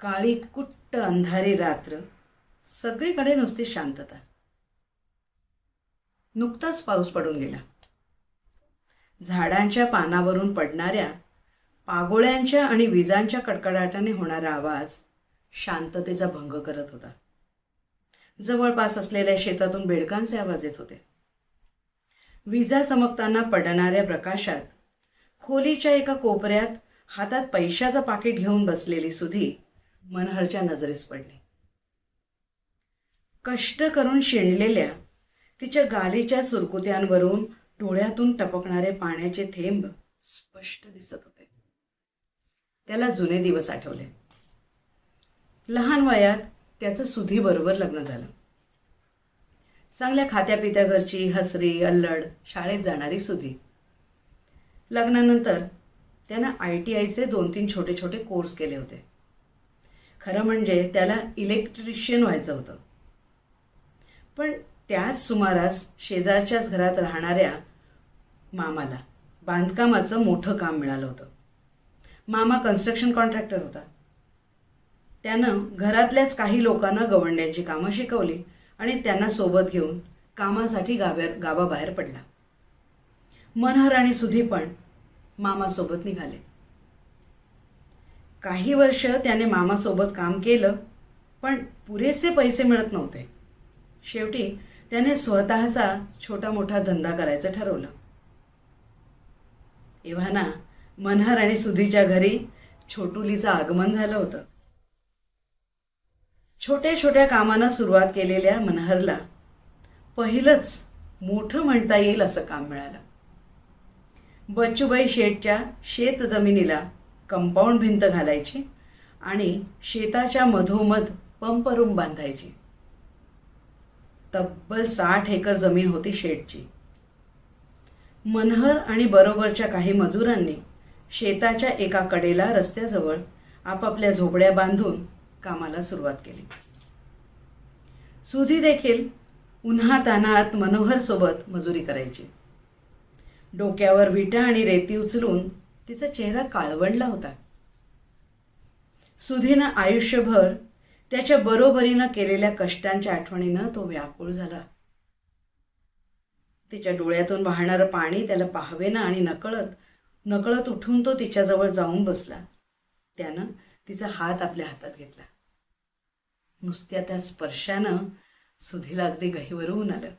काळी कुट्ट अंधारी रात्र सगळीकडे नुसती शांतता. नुकताच पाऊस पडून गेला. झाडांच्या पानावरून पडणाऱ्या पागोळ्यांच्या आणि विजांच्या कडकडाटाने होणारा आवाज शांततेचा भंग करत होता. जवळपास असलेल्या शेतातून बेडकांचे आवाज येत होते. विजा चमकताना पडणाऱ्या प्रकाशात खोलीच्या एका कोपऱ्यात हातात पैशाचं पाकिट घेऊन बसलेली सुधी मनहरच्या नजरेस पडली. कष्ट करून शिणलेल्या तिच्या गालीच्या सुरकुत्यांवरून डोळ्यातून टपकणारे पाण्याचे थेंब स्पष्ट दिसत होते. त्याला जुने दिवस आठवले. लहान वयात त्याचं सुधीबरोबर लग्न झालं. चांगल्या खात्यापित्या घरची हसरी अल्लड शाळेत जाणारी सुधी. लग्नानंतर त्यानं आय टी आयचे दोन तीन छोटे छोटे कोर्स केले होते. खरं म्हणजे त्याला इलेक्ट्रिशियन व्हायचं होतं. पण त्याच सुमारास शेजारच्याच घरात राहणाऱ्या मामाला बांधकामाचं मोठं काम मिळालं होतं. मामा कन्स्ट्रक्शन कॉन्ट्रॅक्टर होता. त्यानं घरातल्याच काही लोकांना गवंड्यांची कामं शिकवली आणि त्यांना सोबत घेऊन कामासाठी गाव्या गावाबाहेर पडला. मनहर आणि सुधी पण मामासोबत निघाले. काही वर्ष त्याने मामासोबत काम केलं पण पुरेसे पैसे मिळत नव्हते. शेवटी त्याने स्वतःचा छोटा मोठा धंदा करायचं ठरवलं. एव्हाना मनहर आणि सुधीच्या घरी छोटुलीचं आगमन झालं होतं. छोट्या छोट्या कामांना सुरुवात केलेल्या मनहरला पहिलंच मोठं म्हणता येईल असं काम मिळालं. बच्चूबाई शेठच्या शेत जमिनीला कंपाऊंड भिंत घालायची आणि शेताच्या मधोमध पंप रूम बांधायची. तब्बल साठ एकर जमीन होती शेटची मनहर आणि बरोबरच्या काही मजुरांनी शेताच्या एका कडेला रस्त्याजवळ आपापल्या झोपड्या बांधून कामाला सुरुवात केली. सुधी देखील उन्हा तानात मनोहर सोबत मजुरी करायची. डोक्यावर विटा आणि रेती उचलून तिचा चेहरा काळवंडला होता. सुधीनं आयुष्यभर त्याच्या बरोबरीनं केलेल्या कष्टांच्या आठवणीनं तो व्याकुळ झाला. तिच्या डोळ्यातून वाहणारं पाणी त्याला पाहवेना आणि नकळत नकळत उठून तो तिच्याजवळ जाऊन बसला. त्यानं तिचा हात आपल्या हातात घेतला. नुसत्या त्या स्पर्शानं सुधीला अगदी गहीवरून आलं.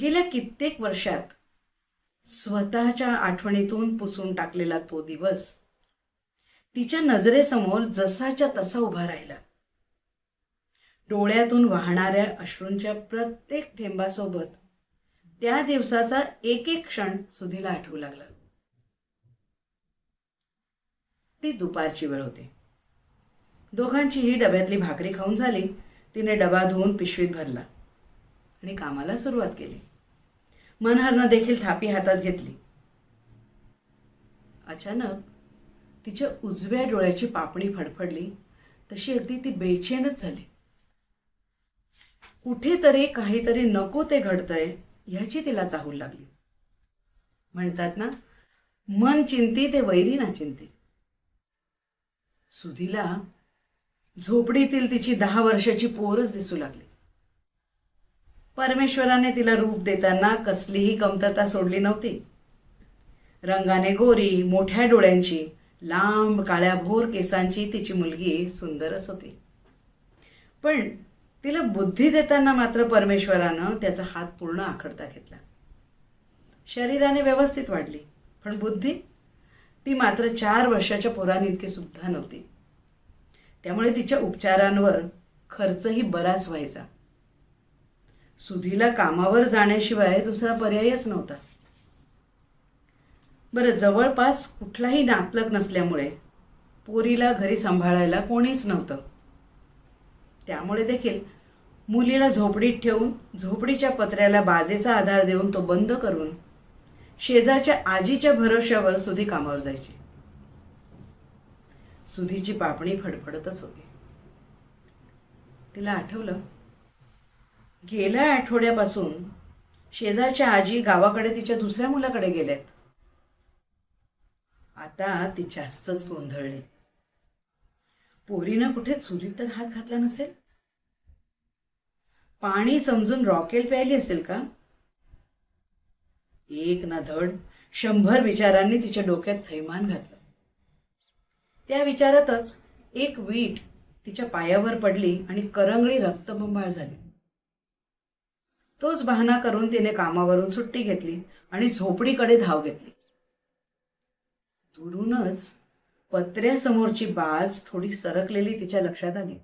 गेल्या कित्येक वर्षात स्वतःच्या आठवणीतून पुसून टाकलेला तो दिवस. तिच्या नजरेसमोर जसाच्या तसा उभा राहिला. डोळ्यातून वाहणाऱ्या अश्रूंच्या प्रत्येक थेंबासोबत त्या दिवसाचा एक एक क्षण सुधीला आठवू लागला. ती दुपारची वेळ होती. दोघांचीही डब्यातली भाकरी खाऊन झाली तिने डबा धुवून पिशवीत भरला आणि कामाला सुरुवात केली. मनहरनं देखील थापी हातात घेतली. अचानक तिच्या उजव्या डोळ्याची पापणी फडफडली तशी अगदी ती बेचैनच झाली. कुठेतरी काहीतरी नको ते घडतंय ह्याची तिला चाहूल लागली. म्हणतात ना मन चिंती ते वैरी ना चिंती. सुधीला झोपडीतील तिची दहा वर्षाची पोरच दिसू लागली. परमेश्वराने तिला रूप देताना कसलीही कमतरता सोडली नव्हती. रंगाने गोरी मोठ्या डोळ्यांची लांब काळ्या भोर केसांची तिची मुलगी सुंदरच होती. पण तिला बुद्धी देताना मात्र परमेश्वरानं त्याचा हात पूर्ण आखडता घेतला. शरीराने व्यवस्थित वाढली पण बुद्धी? ती मात्र चार वर्षाच्या पोरांइतकी सुद्धा नव्हती. त्यामुळे तिच्या उपचारांवर खर्चही बराच व्हायचा. सुधीला कामावर जाण्याशिवाय दुसरा पर्यायच नव्हता. बरं जवळपास कुठलाही नातलग नसल्यामुळे पोरीला घरी सांभाळायला कोणीच नव्हतं. त्यामुळे देखील मुलीला झोपडीत ठेवून झोपडीच्या पत्र्याला बाजेचा आधार देऊन तो बंद करून शेजारच्या आजीच्या भरोश्यावर सुधी कामावर जायची. सुधीची पापणी फडफडतच होती. तिला आठवलं गेल्या आठवड्यापासून शेजारच्या आजी गावाकडे तिच्या दुसऱ्या मुलाकडे गेल्यात आता ती जास्तच गोंधळली. पोरीनं कुठे चुलीत तर हात घातला नसेल? पाणी समजून रॉकेल प्यायली असेल का? एक ना धड शंभर विचारांनी तिच्या डोक्यात थैमान घातलं. त्या विचारातच एक वीट तिच्या पायावर पडली आणि करंगळी रक्तबंबाळ झाली. तोच बहाणा करून तिने कामावरून सुट्टी घेतली आणि झोपडीकडे धाव घेतली. दुरूनच पत्र्यासमोरची बाज थोडी सरकलेली तिच्या लक्षात आली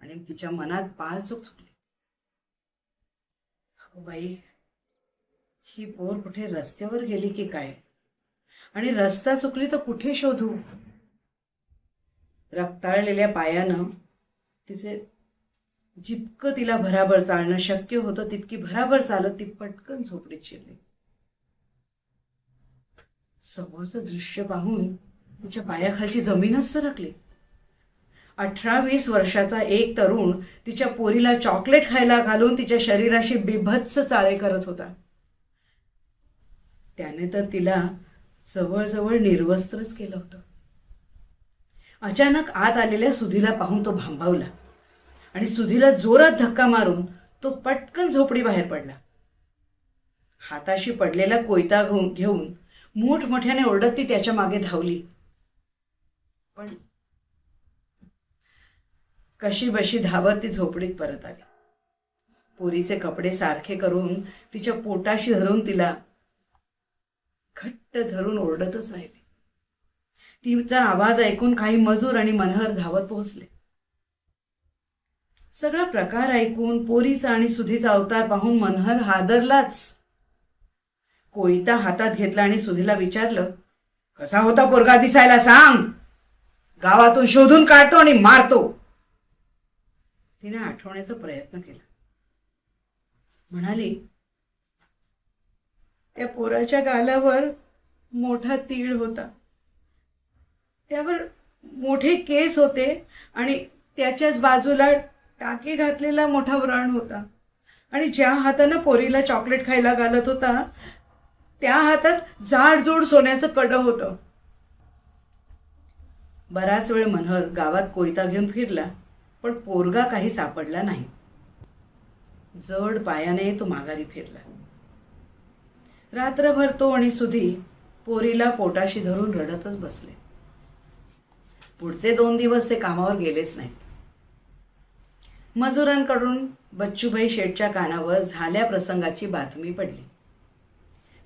आणि तिच्या मनात पाल चूक चुकली. अगो बाई ही पोर कुठे रस्त्यावर गेली की काय? आणि रस्ता चुकली तर कुठे शोधू? रक्ताळलेल्या पायानं तिचे जितकं तिला भराभर चालणं शक्य होतं तितकी भराभर चालत ती पटकन झोपडीत शिरली. समोरचं दृश्य पाहून तिच्या पायाखालची जमीनच सरकली. अठरा वीस वर्षाचा एक तरुण तिच्या पोरीला चॉकलेट खायला घालून तिच्या शरीराशी बिभत्स चाळे करत होता. त्याने तर तिला जवळजवळ निर्वस्त्रच केलं होतं. अचानक आत आलेल्या सुधीला पाहून तो भांबावला. आणि सुधीला जोरात धक्का मारून तो पटकन झोपडी बाहेर पडला. हाताशी पडलेला कोयता घेऊन घेऊन मोठमोठ्याने ओरडत ती त्याच्यामागे धावली. पण कशी बशी धावत ती झोपडीत परत आली. पोरीचे कपडे सारखे करून तिच्या पोटाशी धरून तिला घट्ट धरून ओरडतच राहिली. तिचा आवाज ऐकून काही मजूर आणि मनहर धावत पोहोचले. सगळा प्रकार ऐकून पोरीचा आणि सुधीचा अवतार पाहून मनहर हादरलाच. कोयता हातात घेतला आणि सुधीला विचारलं कसा होता पोरगा दिसायला सांग. गावातून शोधून काढतो आणि मारतो. तिने आठवण्याचा प्रयत्न केला. म्हणाली त्या पोराच्या गालावर मोठा तीळ होता. त्यावर मोठे केस होते आणि त्याच्याच बाजूला टाकी घातलेला मोठा व्रण होता. आणि ज्या हातानं पोरीला चॉकलेट खायला घालत होता त्या हातात जाडजूड सोन्याचं कडं होतं. बराच वेळ मनहर गावात कोयता घेऊन फिरला पण पोरगा काही सापडला नाही. जड पायाने तो माघारी फिरला. रात्रभर तो आणि सुधी पोरीला पोटाशी धरून रडतच बसले. पुढचे दोन दिवस ते कामावर गेलेच नाहीत. मजुरांकडून बच्चूभाई शेठच्या कानावर झाल्या प्रसंगाची बातमी पडली.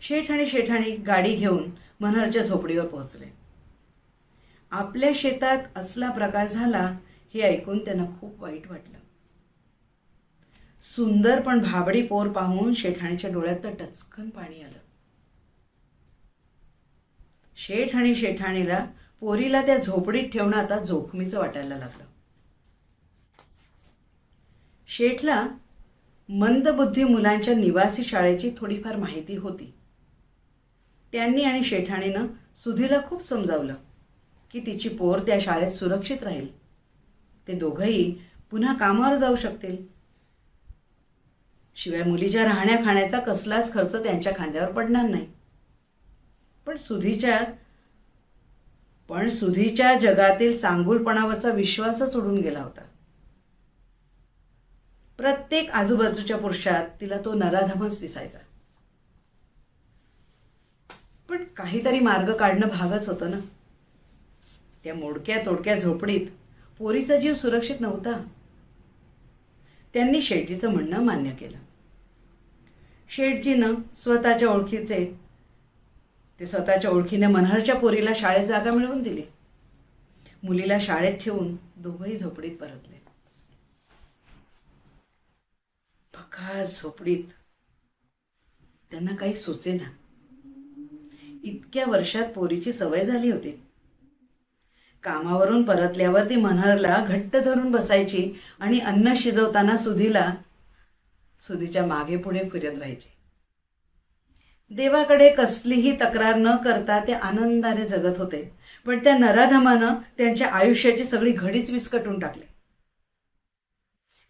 शेठ आणि शेठाणी गाडी घेऊन मनहरच्या झोपडीवर पोहोचले. आपल्या शेतात असला प्रकार झाला हे ऐकून त्यांना खूप वाईट वाटलं. सुंदर पण भाबडी पोर पाहून शेठाणीच्या डोळ्यात तर टचकन पाणी आलं. शेठ आणि शेठाणीला पोरीला त्या झोपडीत ठेवणं आता जोखमीचं वाटायला लागलं. शेठला मंदबुद्धी मुलांच्या निवासी शाळेची थोडीफार माहिती होती. त्यांनी आणि शेठाणीनं सुधीला खूप समजावलं की तिची पोर त्या शाळेत सुरक्षित राहील. ते दोघंही पुन्हा कामावर जाऊ शकतील. शिवाय मुलीच्या राहण्या खाण्याचा कसलाच खर्च त्यांच्या खांद्यावर पडणार नाही. पण सुधीच्या पण सुधीच्या जगातील चांगुलपणावरचा विश्वासच उडून गेला होता. प्रत्येक आजूबाजूच्या पुरुषात तिला तो नराधमच दिसायचा. पण काहीतरी मार्ग काढणं भागच होतं ना. त्या मोडक्या तोडक्या झोपडीत पोरीचा जीव सुरक्षित नव्हता. त्यांनी शेटजीचं म्हणणं मान्य केलं. शेटजीनं स्वतःच्या ओळखीचे ते स्वतःच्या ओळखीने मनहरच्या पोरीला शाळेत जागा मिळवून दिली. मुलीला शाळेत ठेवून दोघंही झोपडीत परतले. पका झोपडीत. त्यांना काही सुचेना. इतक्या वर्षात पोरीची सवय झाली होती. कामावरून परतल्यावर ती मनहरला घट्ट धरून बसायची आणि अन्न शिजवताना सुधीला सुधीच्या मागे पुढे फिरत राहायची. देवाकडे कसलीही तक्रार न करता ते आनंदाने जगत होते पण त्या नराधमानं त्यांच्या आयुष्याची सगळी घडीच विस्कटून टाकली.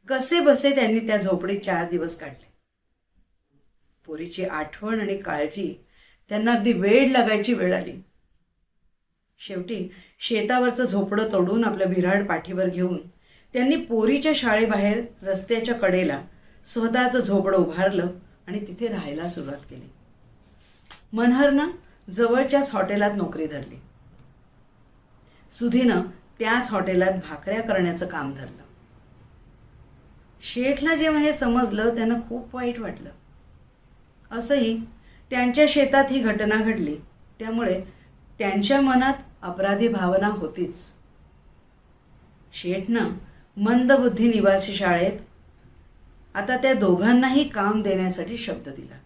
कसे बसे त्यांनी त्या झोपडीत चार दिवस काढले? पोरीची आठवण आणि काळजी त्यांना अगदी वेळ लागायची वेळ आली. शेवटी शेतावरचं झोपडं तोडून आपलं भिराड पाठीवर घेऊन त्यांनी पोरीच्या शाळेबाहेर रस्त्याच्या कडेला स्वतःचं झोपडं उभारलं आणि तिथे राहायला सुरुवात केली. मनहरनं जवळच्याच हॉटेलात नोकरी धरली. सुधीनं त्याच हॉटेलात भाकऱ्या करण्याचं काम धरलं. शेठला जेव्हा हे समजलं त्यांना खूप वाईट वाटलं. असंही त्यांच्या शेतात ही घटना घडली. त्यामुळे त्यांच्या मनात अपराधी भावना होतीच. शेठनं मंदबुद्धी निवासी शाळेत आता त्या दोघांनाही काम देण्यासाठी शब्द दिला.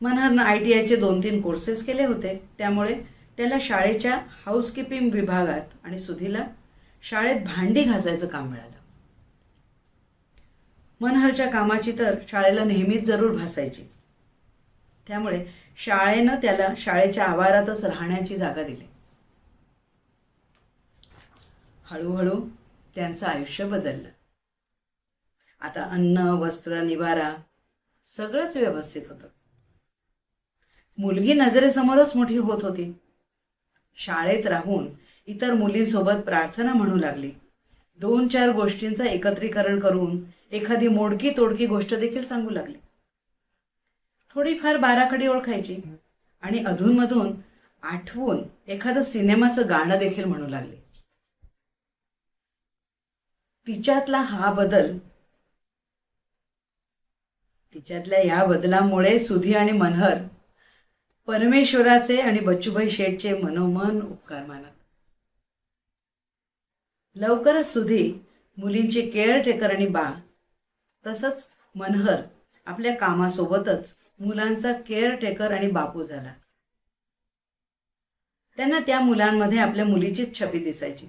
मनहरनं आय टी आयचे दोन तीन कोर्सेस केले होते. त्यामुळे त्याला शाळेच्या हाऊसकीपिंग विभागात आणि सुधीला शाळेत भांडी घासायचं काम मिळालं. मनहरच्या कामाची तर शाळेला नेहमीच जरूर भासायची. त्यामुळे शाळेनं त्याला शाळेच्या आवारातच राहण्याची जागा दिली. हळूहळू त्यांचं आयुष्य बदललं. आता अन्न वस्त्र निवारा सगळंच व्यवस्थित होतं. मुलगी नजरेसमोरच मोठी होत होती. शाळेत राहून इतर मुलींसोबत प्रार्थना म्हणू लागली. दोन चार गोष्टींचं एकत्रीकरण करून एखादी मोडकी तोडकी गोष्ट देखील सांगू लागली. थोडीफार बाराखडी ओळखायची आणि अधूनमधून आठवून एखादं सिनेमाचं गाणं देखील म्हणू लागले. तिच्यातला हा बदल तिच्यातल्या या बदलामुळे सुधी आणि मनहर परमेश्वराचे आणि बच्चूभाई शेठचे मनोमन उपकार मानत. लवकरच सुधी मुलींची केअर टेकर आणि बा तसंच मनहर आपल्या कामासोबतच मुलांचा केअर टेकर आणि बापू झाला. त्यांना त्या मुलांमध्ये आपल्या मुलीचीच छबी दिसायची.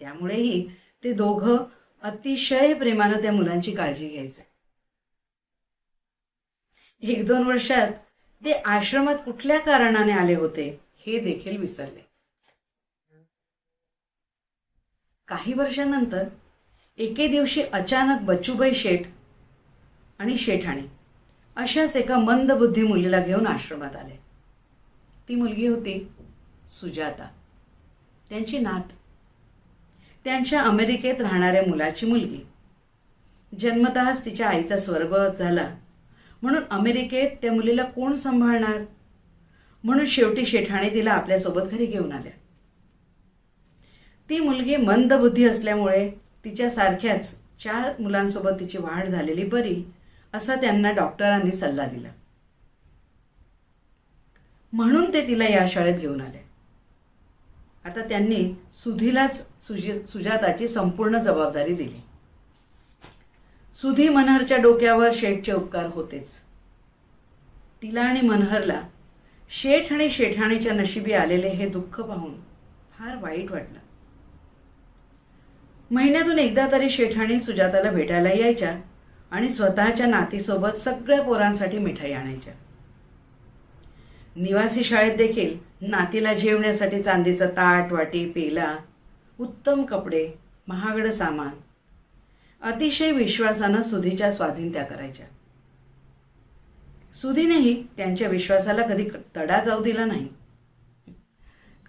त्यामुळेही ते दोघं अतिशय प्रेमानं त्या मुलांची काळजी घ्यायचे. एक दोन वर्षात ते आश्रमात कुठल्या कारणाने आले होते हे देखील विसरले. काही वर्षानंतर एके दिवशी अचानक बच्चूबाई शेठ आणि शेठाणी अशाच एका मंदबुद्धी मुलीला घेऊन आश्रमात आले. ती मुलगी होती सुजाता. त्यांची नात. त्यांच्या अमेरिकेत राहणाऱ्या मुलाची मुलगी. जन्मतःच तिच्या आईचा स्वर्गवत झाला. म्हणून अमेरिकेत त्या मुलीला कोण सांभाळणार? म्हणून शेवटी शेठाणे तिला आपल्यासोबत घरी घेऊन आल्या. ती मुलगी मंदबुद्धी असल्यामुळे तिच्यासारख्याच चार मुलांसोबत तिची वाढ झालेली बरी असा त्यांना डॉक्टरांनी सल्ला दिला. म्हणून ते तिला या शाळेत घेऊन आले. आता त्यांनी सुधीलाच सुजी सुजाताची संपूर्ण जबाबदारी दिली. सुधी मनहरच्या डोक्यावर शेठचे उपकार होतेच. तिला आणि मनहरला शेठ आणि शेठाणीच्या नशिबी आलेले हे दुःख पाहून फार वाईट वाटलं. महिन्यातून एकदा तरी शेठाणी सुजाताला भेटायला यायच्या आणि स्वतःच्या नातीसोबत सगळ्या पोरांसाठी मिठाई आणायच्या. निवासी शाळेत देखील नातीला जेवण्यासाठी चांदीचा ताट वाटी पेला उत्तम कपडे महागडं सामान अतिशय विश्वासानं सुधीच्या स्वाधीन त्या करायच्या. सुधीनेही त्यांच्या विश्वासाला कधी तडा जाऊ दिला नाही.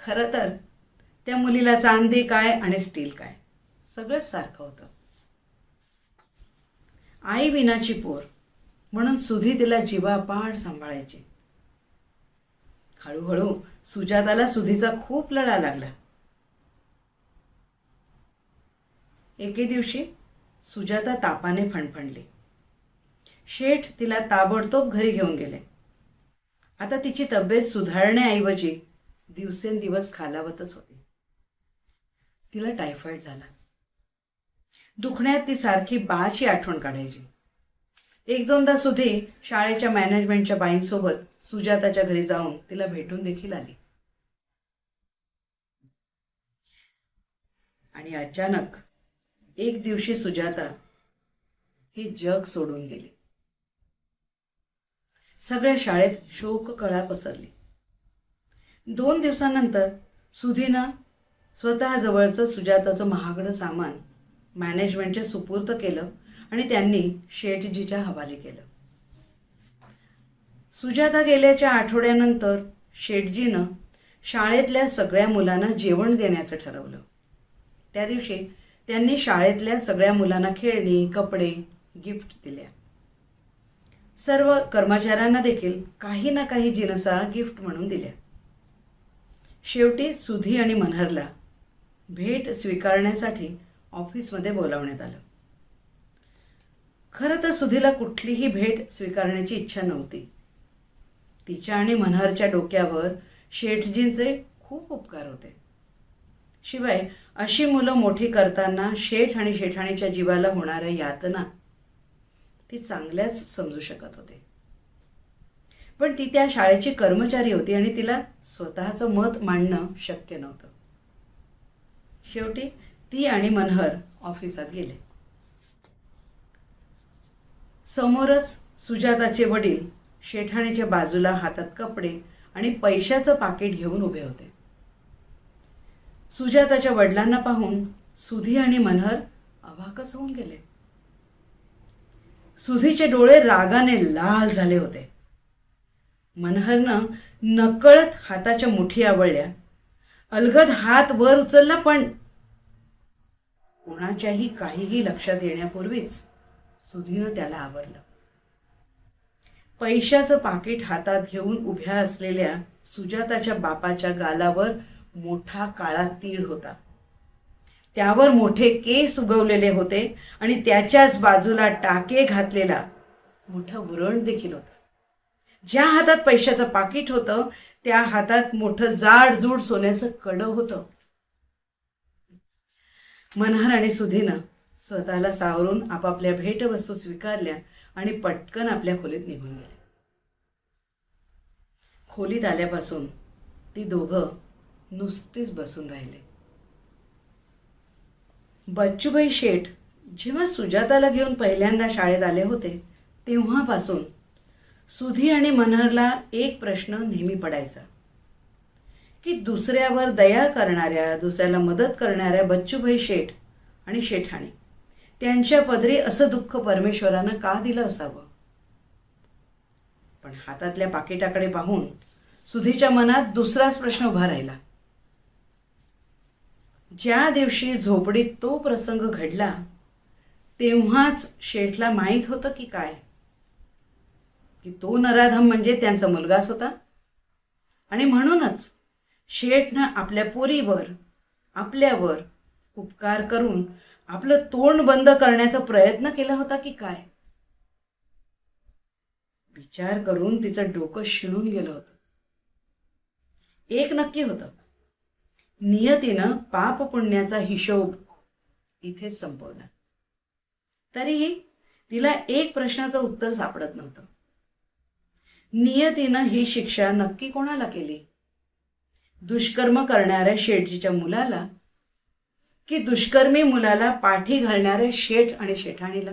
खरं तर त्या मुलीला चांदी काय आणि स्टील काय? सगळंच सारखं होतं. आई विनाची पोर म्हणून सुधी तिला जीवापाड सांभाळायची. हळूहळू सुजाताला सुधीचा खूप लढा लागला. एके दिवशी सुजाता तापाने फणफणली. शेठ तिला ताबडतोब घरी घेऊन गेले. आता तिची तब्येत सुधारण्याऐवजी दिवसेंदिवस खालावतच होती. तिला टायफॉईड झाला. दुखण्यात ती सारखी बाची आठवण काढायची. एक दोनदा सुधी शाळेच्या मॅनेजमेंटच्या बाईंसोबत सुजाताच्या घरी जाऊन तिला भेटून देखील आली. आणि अचानक एक दिवशी सुजाता ही जग सोडून गेली. सगळ्या शाळेत शोक कळा पसरली. दोन दिवसानंतर सुधीनं स्वतः जवळचं सुजाताचं महागडं सामान मॅनेजमेंटच्या सुपूर्त केलं आणि त्यांनी शेठजीच्या हवाली केलं. सुजाता गेल्याच्या आठवड्यानंतर शेठजीनं शाळेतल्या सगळ्या मुलांना जेवण देण्याचं ठरवलं. त्या दिवशी त्यांनी शाळेतल्या सगळ्या मुलांना खेळणी कपडे गिफ्ट दिल्या. सर्व कर्मचाऱ्यांना देखील काही ना काही जिनसा गिफ्ट म्हणून दिल्या. शेवटी सुधी आणि मनहरला भेट स्वीकारण्यासाठी ऑफिसमध्ये बोलावण्यात आलं. खरं तर सुधीला कुठलीही भेट स्वीकारण्याची इच्छा नव्हती. तिच्या आणि मनहरच्या डोक्यावर शेठजींचे खूप उपकार होते. शिवाय अशी मुलं मोठी करताना शेठ आणि शेठाणीच्या जीवाला होणाऱ्या यातना ती चांगल्याच समजू शकत होते. पण ती त्या शाळेची कर्मचारी होती आणि तिला स्वतःचं मत मांडणं शक्य नव्हतं. शेवटी ती आणि मनहर ऑफिसात गेले. समोरच सुजाताचे वडील शेठाणीच्या बाजूला हातात कपडे आणि पैशाचं पाकिट घेऊन उभे होते. सुजाताच्या वडिलांना पाहून सुधी आणि मनहर अवाकच होऊन गेले. सुधीचे डोळे रागाने लाल झाले होते. मनहरनं नकळत हाताच्या मुठी आवळल्या. अलगद हात वर उचलला पण कोणाच्याही काहीही लक्षात येण्यापूर्वीच सुधीनं त्याला आवरलं. पैशाचं पाकिट हातात घेऊन उभ्या असलेल्या सुजाताच्या बापाच्या गालावर मोठा काळा तीळ होता. त्यावर मोठे केस उगवलेले होते आणि त्याच्याच बाजूला टाके घातलेला मोठा वरण देखील होता. ज्या हातात पैशाचं पाकिट होतं त्या हातात मोठं जाडजूड सोन्याचं कडं होतं. मनहर आणि सुधीनं स्वतःला सावरून आपापल्या भेटवस्तू स्वीकारल्या आणि पटकन आपल्या खोलीत निघून गेले. खोलीत आल्यापासून ती दोघं नुसतीच बसून राहिले. बच्चूभाई शेठ जेव्हा सुजाताला घेऊन पहिल्यांदा शाळेत आले होते तेव्हापासून सुधी आणि मनहरला एक प्रश्न नेहमी पडायचा. की दुसऱ्यावर दया करणाऱ्या दुसऱ्याला मदत करणाऱ्या बच्चूभाई शेठ आणि शेठाणी. त्यांच्या पदरी असं दुःख परमेश्वरानं का दिलं असावं? पण हातातल्या पाकिटाकडे पाहून सुधीच्या मनात दुसराच प्रश्न उभा राहिला. ज्या दिवशी झोपडीत तो प्रसंग घडला तेव्हाच शेठला माहीत होतं की काय? की तो नराधम म्हणजे त्यांचा मुलगाच होता? आणि म्हणूनच शेठनं आपल्या पोरीवर आपल्यावर उपकार करून आपलं तोंड बंद करण्याचा प्रयत्न केला होता की काय? विचार करून तिचं डोकं शिणून गेलं होतं. एक नक्की होतं. नियतीनं पाप पुण्याचा हिशोब इथेच संपवला. तरीही तिला एक प्रश्नाचं उत्तर सापडत नव्हतं. नियतीनं ही शिक्षा नक्की कोणाला केली? दुष्कर्म करणाऱ्या शेठजीच्या मुलाला की दुष्कर्मी मुलाला पाठी घालणाऱ्या शेठ आणि शेठाणीला?